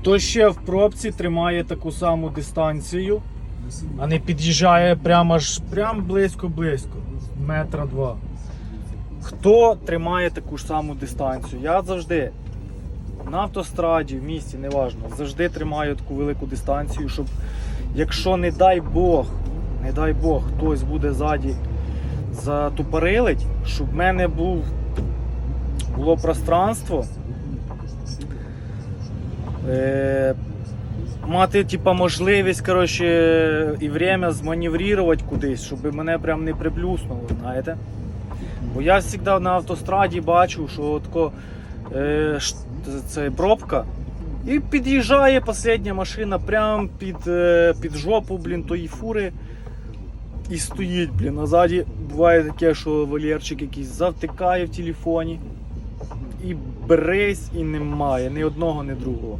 Хто ще в пробці тримає таку саму дистанцію, а не під'їжджає прямо аж прям близько-близько, метра два. Хто тримає таку ж саму дистанцію? Я завжди на автостраді, в місті, неважно, завжди тримаю таку велику дистанцію, щоб якщо не дай Бог, не дай Бог, хтось буде ззаді затупорилить, щоб в мене був, було пространство. Е, мати типа, можливість коротше, і время зманеврувати кудись, щоб мене прям не приплюснуло, знаєте. Бо я завжди на автостраді бачу, що тако, е, це пробка. І під'їжджає остання машина прямо під, е, під жопу блін, тої фури і стоїть, блін. А буває таке, що Валерчик якийсь завтикає в телефоні. І бресь, і немає ні одного, ні другого.